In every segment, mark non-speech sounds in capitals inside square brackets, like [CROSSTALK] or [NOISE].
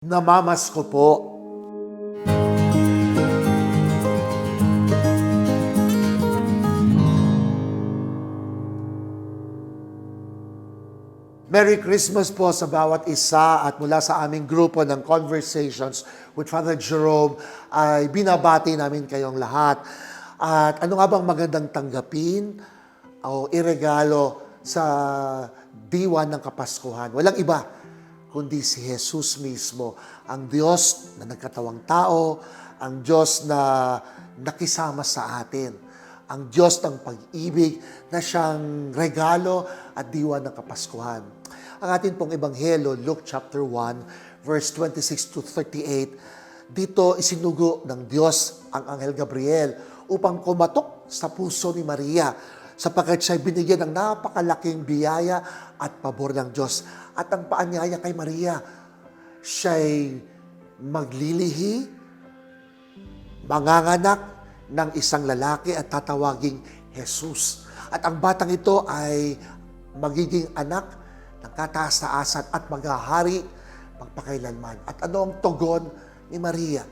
Namamas ko po. Merry Christmas po sa bawat isa at mula sa aming grupo ng Conversations with Father Jerome ay binabati namin kayong lahat. At ano nga bang magandang tanggapin o iregalo sa diwan ng Kapaskuhan? Walang iba kundi si Jesus mismo, ang Diyos na nagkatawang tao, ang Diyos na nakisama sa atin, ang Diyos ng pag-ibig na siyang regalo at diwa ng Kapaskuhan. Ang atin pong Ebanghelo, Luke chapter 1, verse 26 to 38, dito isinugo ng Diyos ang Anghel Gabriel upang kumatok sa puso ni Maria sapagkat siya binigyan ng napakalaking biyaya at pabor ng Diyos. At ang paanyaya kay Maria, siya'y maglilihi, manganganak ng isang lalaki at tatawaging Jesus. At ang batang ito ay magiging anak ng kataas-taasan at maghahari magpakailanman. At ano ang tugon ni Maria?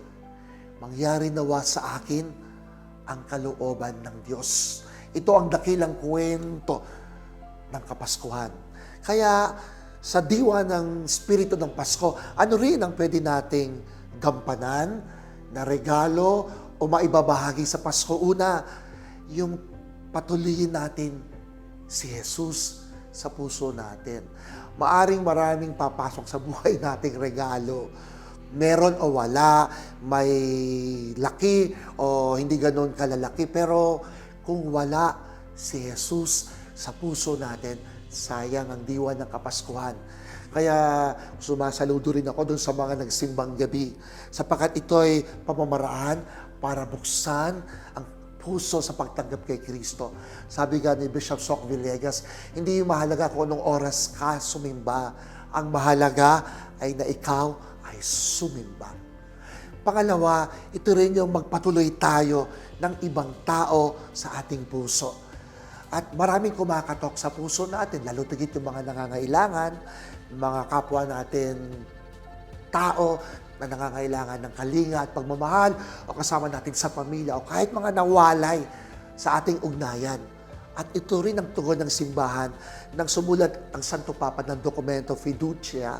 Mangyari nawa sa akin ang kalooban ng Diyos. Ito ang dakilang kwento ng Kapaskuhan. Kaya sa diwa ng Espiritu ng Pasko, ano rin ang pwede nating gampanan na regalo o maibabahagi sa Pasko? Una, yung patuloyin natin si Jesus sa puso natin. Maaring maraming papasok sa buhay [LAUGHS] nating regalo. Meron o wala, may laki o hindi ganoon kalalaki. Pero kung wala si Jesus sa puso natin, sayang ang diwa ng Kapaskuhan. Kaya sumasaludo rin ako dun sa mga nagsimbang gabi sapagkat ito ay pamamaraan para buksan ang puso sa pagtanggap kay Kristo. Sabi nga ni Bishop Sok Villegas, hindi mahalaga kung anong oras ka sumimba. Ang mahalaga ay na ikaw ay sumimba. Pangalawa, ito rin yung magpatuloy tayo ng ibang tao sa ating puso. At maraming kumakatok sa puso natin, lalo tigit yung mga nangangailangan, mga kapwa natin tao na nangangailangan ng kalinga at pagmamahal o kasama natin sa pamilya o kahit mga nawalay sa ating ugnayan. At ito rin ang tugon ng simbahan nang sumulat ang Santo Papa ng dokumento Fiducia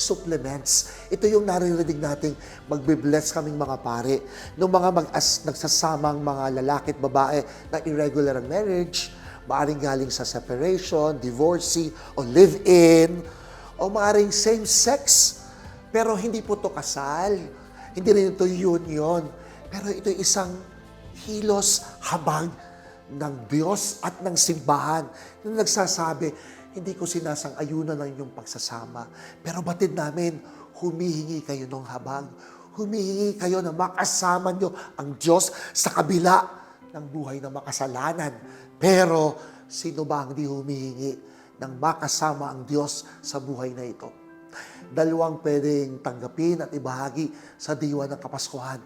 supplements. Ito yung naririnig nating magbe-bless kaming mga pare. Nung mga mag-as, nagsasamang mga lalaki at babae na irregular ang marriage, maaring galing sa separation, divorcee, o live-in, o maaring same-sex, pero hindi po to kasal. Hindi rin ito union. Pero ito isang hilos habag ng Diyos at ng simbahan na nagsasabi, hindi ko sinasang-ayunan ng inyong pagsasama. Pero batid namin, humihingi kayo ng habag. Humihingi kayo na makasama nyo ang Diyos sa kabila ng buhay na makasalanan. Pero sino ba ang di humihingi ng makasama ang Diyos sa buhay na ito? Dalawang pwedeng tanggapin at ibahagi sa diwa ng Kapaskuhan.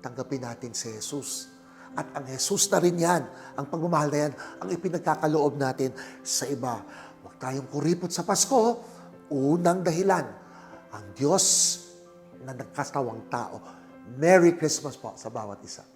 Tanggapin natin si Jesus. At ang Jesus na rin yan, ang pagmamahal na yan, ang ipinagkakaloob natin sa iba. Tayong kuripot sa Pasko. Unang dahilan, ang Diyos na nagkatawang tao. Merry Christmas po sa bawat isa.